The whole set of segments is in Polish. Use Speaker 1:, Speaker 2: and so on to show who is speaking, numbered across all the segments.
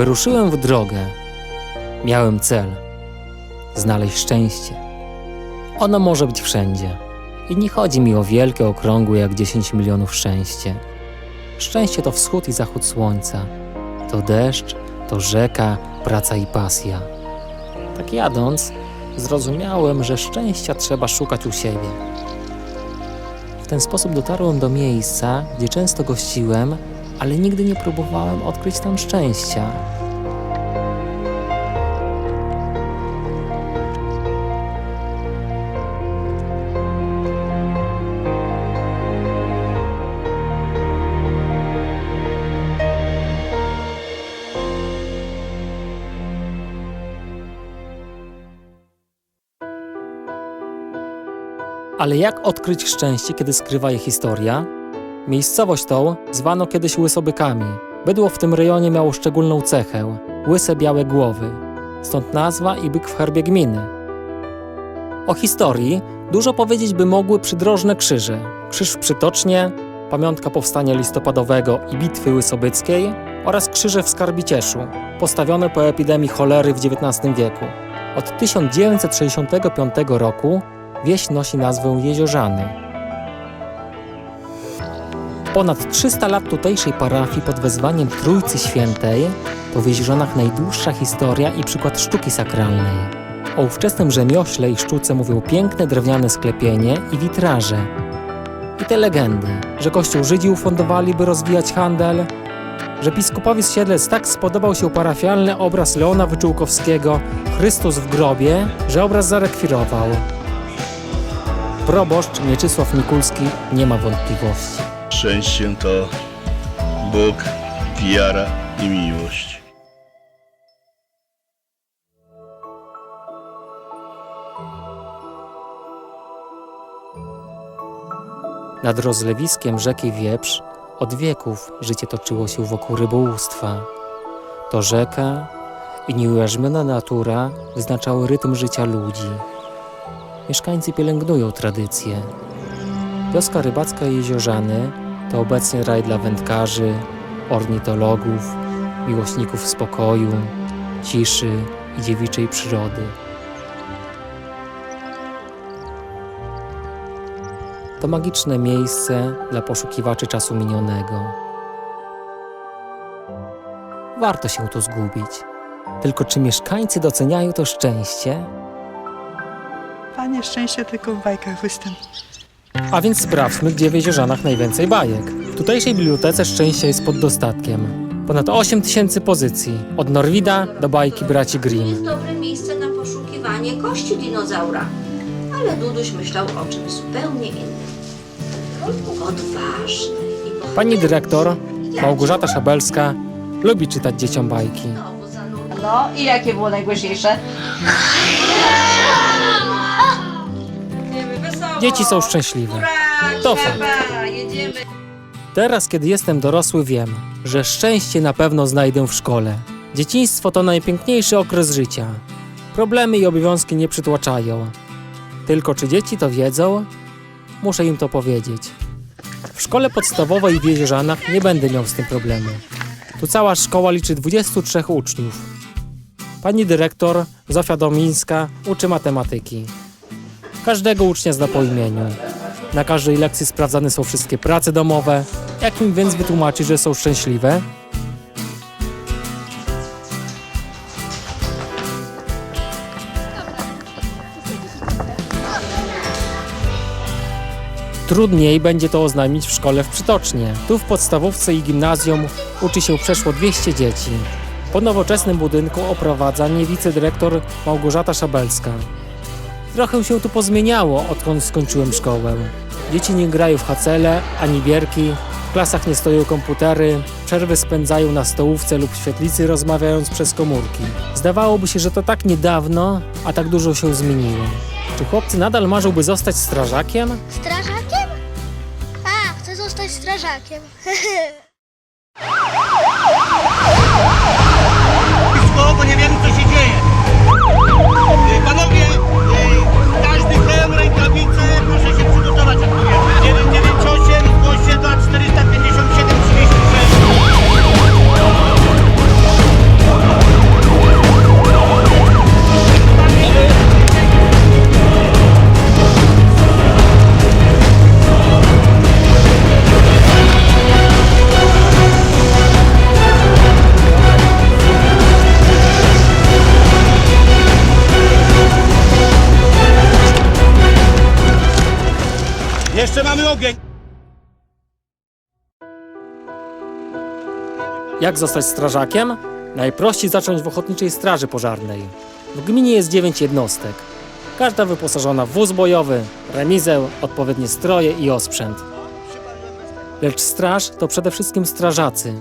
Speaker 1: Wyruszyłem w drogę. Miałem cel znaleźć szczęście. Ono może być wszędzie. I nie chodzi mi o wielkie, okrągłe jak 10 milionów szczęście. Szczęście to wschód i zachód słońca. To deszcz, to rzeka, praca i pasja. Tak jadąc, zrozumiałem, że szczęścia trzeba szukać u siebie. W ten sposób dotarłem do miejsca, gdzie często gościłem, ale nigdy nie próbowałem odkryć tam szczęścia. Ale jak odkryć szczęście, kiedy skrywa je historia? Miejscowość tą zwano kiedyś Łysobykami. Bydło w tym rejonie miało szczególną cechę łyse białe głowy. Stąd nazwa i byk w herbie gminy. O historii dużo powiedzieć by mogły przydrożne krzyże. Krzyż w Przytocznie, pamiątka powstania listopadowego i bitwy łysobyckiej oraz krzyże w Skarbicieszu, postawione po epidemii cholery w XIX wieku. Od 1965 roku wieś nosi nazwę Jeziorzany. Ponad 300 lat tutejszej parafii pod wezwaniem Trójcy Świętej to w najdłuższa historia i przykład sztuki sakralnej. O ówczesnym rzemiośle i sztuce mówią piękne drewniane sklepienie i witraże. I te legendy, że kościół Żydzi ufundowali, by rozwijać handel, że biskupowi z Siedlec tak spodobał się parafialny obraz Leona Wyczółkowskiego Chrystus w grobie, że obraz zarekwirował. Proboszcz Mieczysław Mikulski nie ma wątpliwości.
Speaker 2: Szczęście to Bóg, wiara i miłość.
Speaker 1: Nad rozlewiskiem rzeki Wieprz od wieków życie toczyło się wokół rybołówstwa. To rzeka i nieujarzmiona natura wyznaczały rytm życia ludzi. Mieszkańcy pielęgnują tradycje. Wioska rybacka Jeziorzany to obecnie raj dla wędkarzy, ornitologów, miłośników spokoju, ciszy i dziewiczej przyrody. To magiczne miejsce dla poszukiwaczy czasu minionego. Warto się tu zgubić. Tylko czy mieszkańcy doceniają to szczęście?
Speaker 3: Panie szczęście tylko w bajkach występuje.
Speaker 1: A więc sprawdźmy, gdzie w Jeziorzanach najwięcej bajek. W tutejszej bibliotece szczęścia jest pod dostatkiem. Ponad 8 tysięcy pozycji, od Norwida do bajki braci
Speaker 4: To
Speaker 1: Grimm.
Speaker 4: jest dobre miejsce na poszukiwanie kości dinozaura. Ale Duduś myślał o czymś zupełnie innym. Odważny i bohaterski.
Speaker 1: Pani dyrektor, Małgorzata Szabelska, lubi czytać dzieciom bajki.
Speaker 4: Znowu zanurzył.
Speaker 5: No i jakie było najgłośniejsze?
Speaker 1: Dzieci są szczęśliwe. To fakt. Teraz, kiedy jestem dorosły, wiem, że szczęście na pewno znajdę w szkole. Dzieciństwo to najpiękniejszy okres życia. Problemy i obowiązki nie przytłaczają. Tylko czy dzieci to wiedzą? Muszę im to powiedzieć. W szkole podstawowej w Jeziorzanach nie będę miał z tym problemu. Tu cała szkoła liczy 23 uczniów. Pani dyrektor, Zofia Domińska, uczy matematyki. Każdego ucznia zna po imieniu. Na każdej lekcji sprawdzane są wszystkie prace domowe. Jak im więc wytłumaczyć, że są szczęśliwe? Trudniej będzie to oznajmić w szkole w Przytocznie. Tu w podstawówce i gimnazjum uczy się przeszło 200 dzieci. Po nowoczesnym budynku oprowadza nie wicedyrektor Małgorzata Szabelska. Trochę się tu pozmieniało, odkąd skończyłem szkołę. Dzieci nie grają w hacele ani bierki, w klasach nie stoją komputery, przerwy spędzają na stołówce lub świetlicy rozmawiając przez komórki. Zdawałoby się, że to tak niedawno, a tak dużo się zmieniło. Czy chłopcy nadal marzą, by zostać strażakiem?
Speaker 6: Strażakiem? A, chcę zostać strażakiem.
Speaker 1: Jak zostać strażakiem? Najprościej zacząć w Ochotniczej Straży Pożarnej. W gminie jest 9 jednostek. Każda wyposażona w wóz bojowy, remizę, odpowiednie stroje i osprzęt. Lecz straż to przede wszystkim strażacy.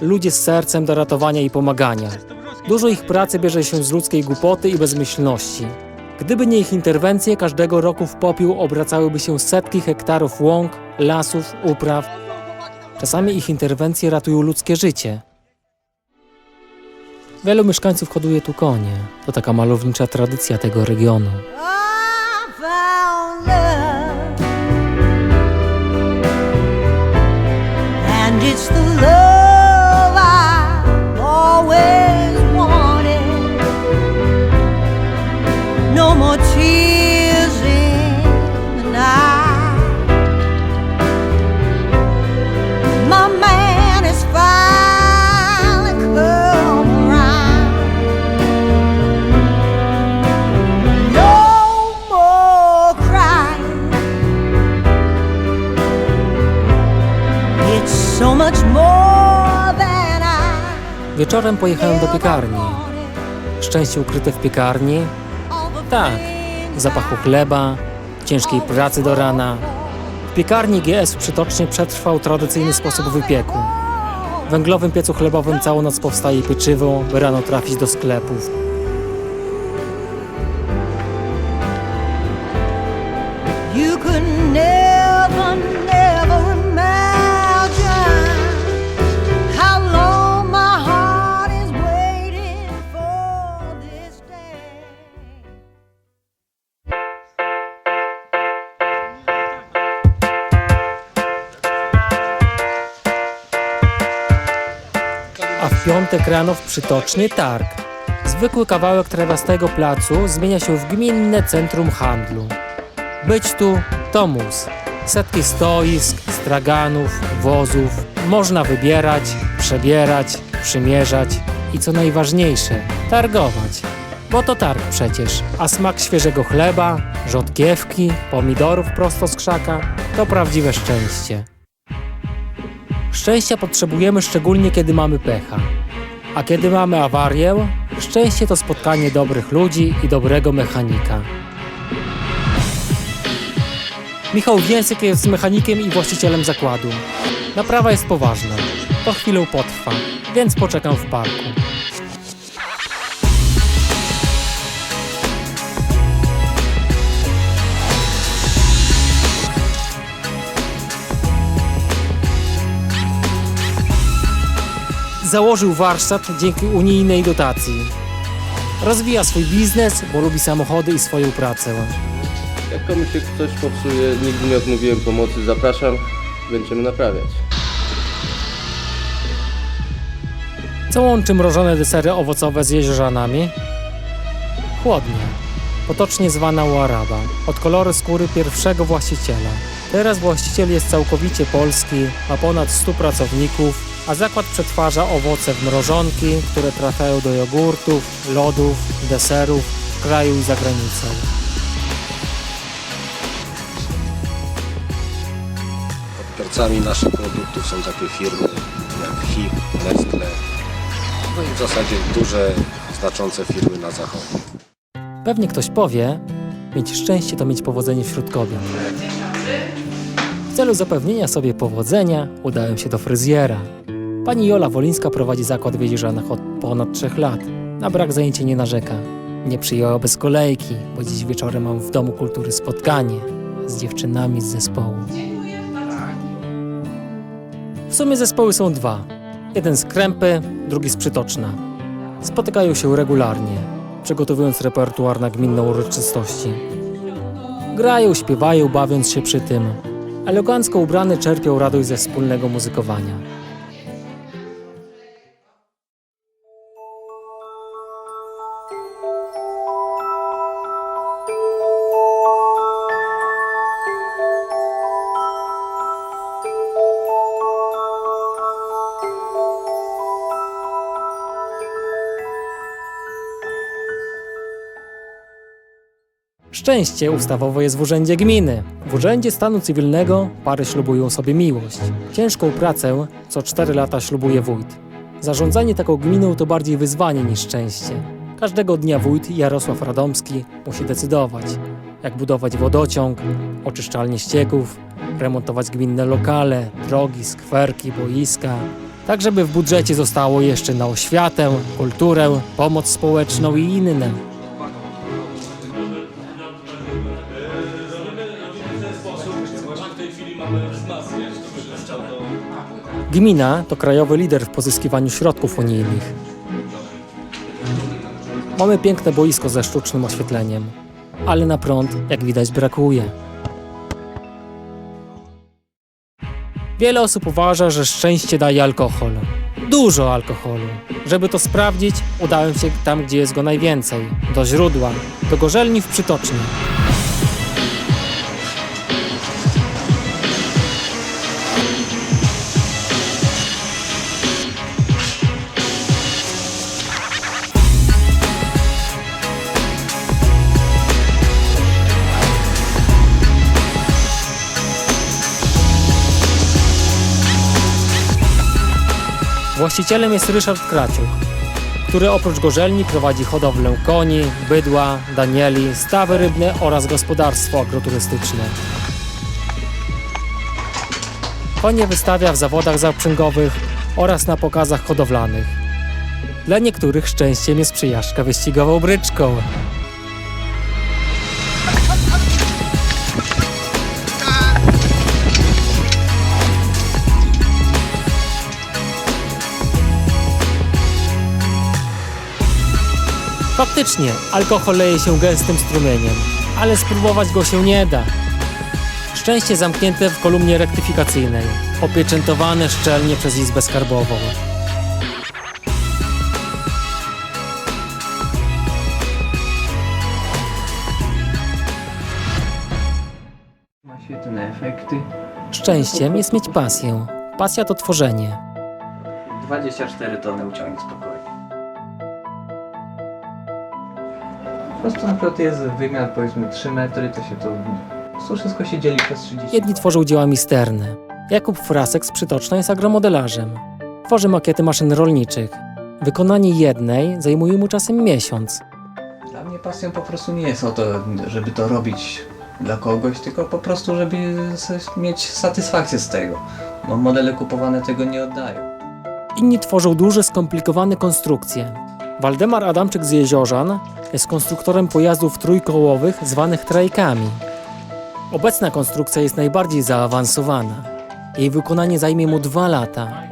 Speaker 1: Ludzie z sercem do ratowania i pomagania. Dużo ich pracy bierze się z ludzkiej głupoty i bezmyślności. Gdyby nie ich interwencje, każdego roku w popiół obracałyby się setki hektarów łąk, lasów, upraw. Czasami ich interwencje ratują ludzkie życie. Wielu mieszkańców hoduje tu konie. To taka malownicza tradycja tego regionu.
Speaker 7: It's the love
Speaker 1: Pojechałem do piekarni. Szczęście ukryte w piekarni? Tak. zapachu chleba, ciężkiej pracy do rana. W piekarni GS przytocznie przetrwał tradycyjny sposób wypieku. W węglowym piecu chlebowym całą noc powstaje pieczywo, by rano trafić do sklepów. W piątek rano w przytocznie targ. Zwykły kawałek trawiastego placu zmienia się w gminne centrum handlu. Być tu to mus. Setki stoisk, straganów, wozów. Można wybierać, przebierać, przymierzać i co najważniejsze, targować. Bo to targ przecież, a smak świeżego chleba, rzodkiewki, pomidorów prosto z krzaka to prawdziwe szczęście. Szczęścia potrzebujemy szczególnie kiedy mamy pecha. A kiedy mamy awarię, szczęście to spotkanie dobrych ludzi i dobrego mechanika. Michał Więsyk jest mechanikiem i właścicielem zakładu. Naprawa jest poważna. To chwilę potrwa, więc poczekam w parku. Założył warsztat dzięki unijnej dotacji. Rozwija swój biznes, bo lubi samochody i swoją pracę.
Speaker 8: Jak komuś się coś popsuje, nigdy nie odmówiłem pomocy, zapraszam, będziemy naprawiać.
Speaker 1: Co łączy mrożone desery owocowe z jeziorzanami? Chłodnia, potocznie zwana u Araba, od koloru skóry pierwszego właściciela. Teraz właściciel jest całkowicie polski, ma ponad 100 pracowników, a zakład przetwarza owoce w mrożonki, które trafiają do jogurtów, lodów, deserów w kraju i za granicą.
Speaker 9: Odbiorcami naszych produktów są takie firmy jak HIP, Nestle, no i w zasadzie duże, znaczące firmy na zachodzie.
Speaker 1: Pewnie ktoś powie, mieć szczęście to mieć powodzenie wśród kobiet. W celu zapewnienia sobie powodzenia udałem się do fryzjera. Pani Jola Wolińska prowadzi zakład w Jeziorach od ponad trzech lat. Na brak zajęcia nie narzeka. Nie przyjęła bez kolejki, bo dziś wieczorem mam w Domu Kultury spotkanie z dziewczynami z zespołu. W sumie zespoły są dwa. Jeden z Krępy, drugi z Przytoczna. Spotykają się regularnie, przygotowując repertuar na gminne uroczystości. Grają, śpiewają, bawiąc się przy tym. Elegancko ubrane czerpią radość ze wspólnego muzykowania. Szczęście ustawowo jest w urzędzie gminy. W urzędzie stanu cywilnego pary ślubują sobie miłość. Ciężką pracę co 4 lata ślubuje wójt. Zarządzanie taką gminą to bardziej wyzwanie niż szczęście. Każdego dnia wójt Jarosław Radomski musi decydować, jak budować wodociąg, oczyszczalnie ścieków, remontować gminne lokale, drogi, skwerki, boiska, tak żeby w budżecie zostało jeszcze na oświatę, kulturę, pomoc społeczną i inne. Gmina to krajowy lider w pozyskiwaniu środków unijnych. Mamy piękne boisko ze sztucznym oświetleniem, ale na prąd, jak widać, brakuje. Wiele osób uważa, że szczęście daje alkohol. Dużo alkoholu. Żeby to sprawdzić, udałem się tam, gdzie jest go najwięcej do źródła, do gorzelni w. Właścicielem jest Ryszard Kraciuk, który oprócz gorzelni prowadzi hodowlę koni, bydła, danieli, stawy rybne oraz gospodarstwo agroturystyczne. Konie wystawia w zawodach zaprzęgowych oraz na pokazach hodowlanych. Dla niektórych szczęściem jest przyjażdżka wyścigową bryczką. Faktycznie, alkohol leje się gęstym strumieniem, ale spróbować go się nie da. Szczęście zamknięte w kolumnie rektyfikacyjnej, opieczętowane szczelnie przez Izbę Skarbową.
Speaker 10: Ma świetne efekty.
Speaker 1: Szczęściem jest mieć pasję. Pasja to tworzenie.
Speaker 10: 24 tony uciągnie spokojnie. Prostu na przykład jest wymiar powiedzmy 3 metry, to się to... Prostu wszystko się dzieli przez 30.
Speaker 1: Jedni tworzą dzieła misterne. Jakub Frasek z Przytoczna jest agromodelarzem. Tworzy makiety maszyn rolniczych. Wykonanie jednej zajmuje mu czasem miesiąc.
Speaker 10: Dla mnie pasją po prostu nie jest o to, żeby to robić dla kogoś, tylko po prostu, żeby mieć satysfakcję z tego. Bo modele kupowane tego nie oddają.
Speaker 1: Inni tworzą duże, skomplikowane konstrukcje. Waldemar Adamczyk z Jeziorzan jest konstruktorem pojazdów trójkołowych zwanych trajkami. Obecna konstrukcja jest najbardziej zaawansowana. Jej wykonanie zajmie mu dwa lata.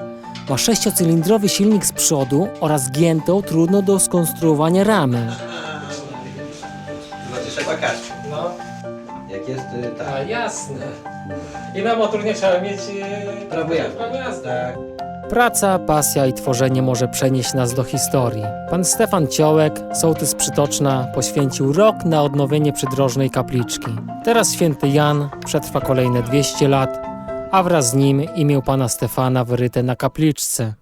Speaker 1: Ma sześciocylindrowy silnik z przodu oraz giętą, trudno do skonstruowania ramę.
Speaker 10: Trzeba kaść. No. Jak jest, tak.
Speaker 1: jasne. I na motor nie trzeba mieć
Speaker 10: Prawo jazdy. Tak.
Speaker 1: Praca, pasja i tworzenie może przenieść nas do historii. Pan Stefan Ciołek, sołtys Przytoczna, poświęcił rok na odnowienie przydrożnej kapliczki. Teraz święty Jan przetrwa kolejne 200 lat, a wraz z nim imię pana Stefana wyryte na kapliczce.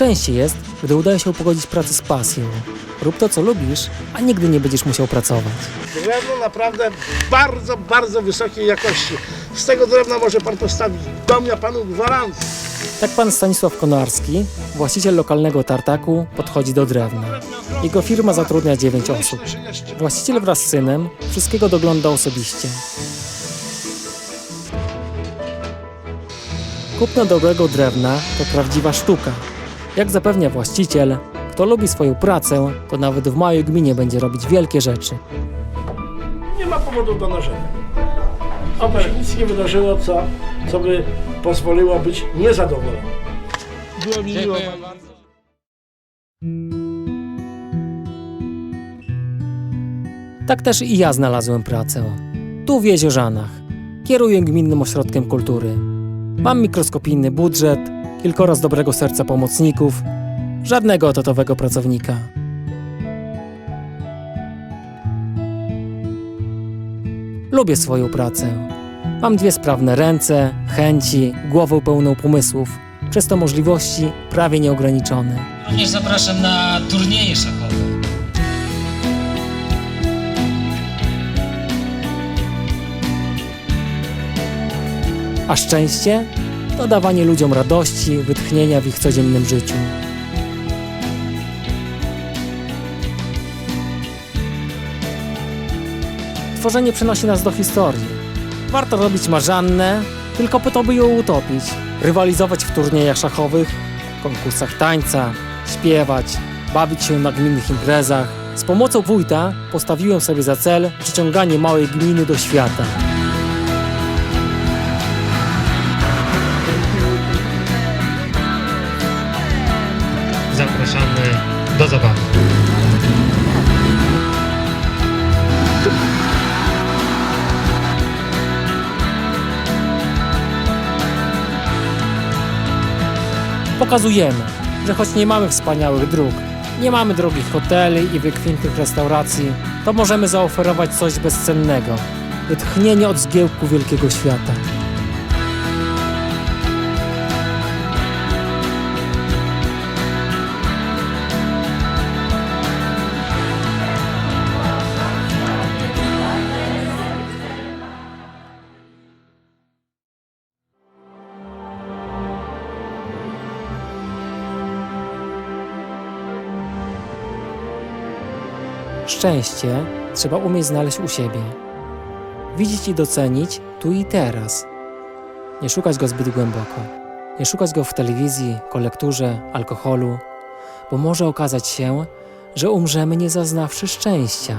Speaker 1: Szczęście jest, gdy udaje się pogodzić pracę z pasją. Rób to, co lubisz, a nigdy nie będziesz musiał pracować.
Speaker 11: Drewno naprawdę bardzo, bardzo wysokiej jakości. Z tego drewna może pan postawić dom, ja panu gwarancję.
Speaker 1: Tak pan Stanisław Konarski, właściciel lokalnego tartaku, podchodzi do drewna. Jego firma zatrudnia 9 osób. Właściciel wraz z synem wszystkiego dogląda osobiście. Kupno dobrego drewna to prawdziwa sztuka. Jak zapewnia właściciel, kto lubi swoją pracę, to nawet w małej gminie będzie robić wielkie rzeczy.
Speaker 11: Nie ma powodu do narzędzia. Oby się nic nie wydarzyło, co, co by pozwoliło być niezadowolonym. Było mi miło.
Speaker 1: Tak też i ja znalazłem pracę. Tu w Jeziorzanach. Kieruję gminnym ośrodkiem kultury. Mam mikroskopijny budżet, kilkoro dobrego serca pomocników, żadnego etatowego pracownika. Lubię swoją pracę. Mam dwie sprawne ręce, chęci, głowę pełną pomysłów, przez to możliwości prawie nieograniczone. Również zapraszam na turnieje szachowe. A szczęście to dawanie ludziom radości, wytchnienia w ich codziennym życiu. Tworzenie przenosi nas do historii. Warto robić marzannę, tylko po to, by ją utopić. Rywalizować w turniejach szachowych, konkursach tańca, śpiewać, bawić się na gminnych imprezach. Z pomocą wójta postawiłem sobie za cel przyciąganie małej gminy do świata. Zapraszamy do zabawy. Pokazujemy, że choć nie mamy wspaniałych dróg, nie mamy drogich hoteli i wykwintnych restauracji, to możemy zaoferować coś bezcennego wytchnienie od zgiełku wielkiego świata. Szczęście trzeba umieć znaleźć u siebie. Widzieć i docenić tu i teraz. Nie szukać go zbyt głęboko. Nie szukać go w telewizji, kolekturze, alkoholu, bo może okazać się, że umrzemy nie zaznawszy szczęścia.